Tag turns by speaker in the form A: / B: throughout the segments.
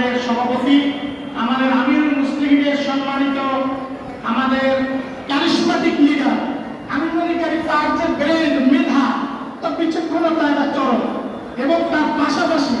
A: আমাদের সভাপতি, আমাদের আমির মুসলিমদের সম্মানিত, আমাদের ক্যারিসমেটিক লিডার আমি মনে করি তার যে ব্রেন মেধা, তার বিচক্ষণতা এটা চরম এবং তার পাশাপাশি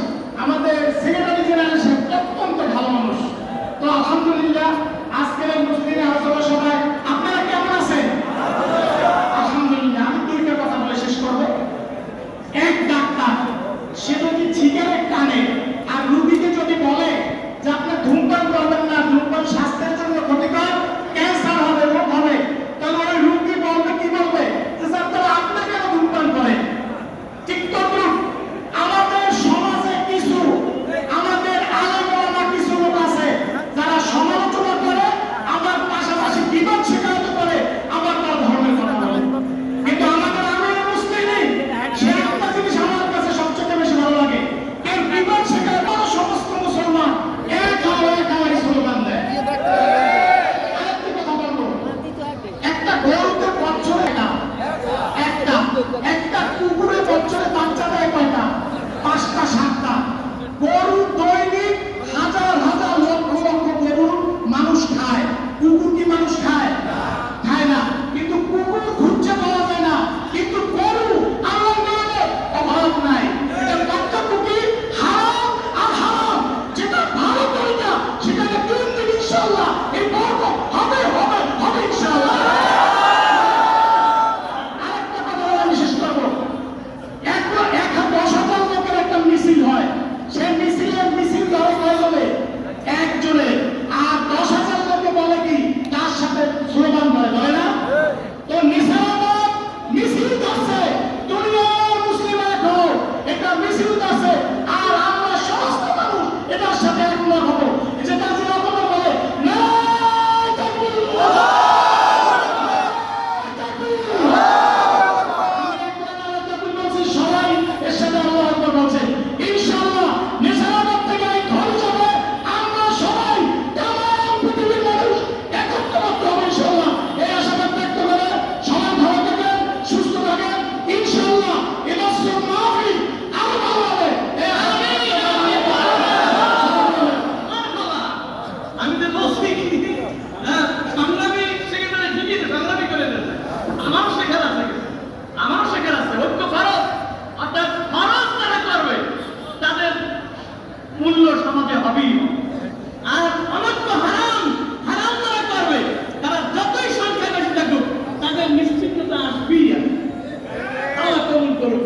A: volta e volta.
B: আমার শেখার আছে। আমার শেখার আছে। ঐক্য ফরজ অর্থাৎ ফরজ তারা করবে, তাদের মূল্য সমাজে হবেই আর অনৈক্য হারাম হারাম তারা করবে, তারা যতই সংখ্যা বেশি থাকুক, তাদের নিশ্চিন্ততা আসবেই। তারা কেমন করুক।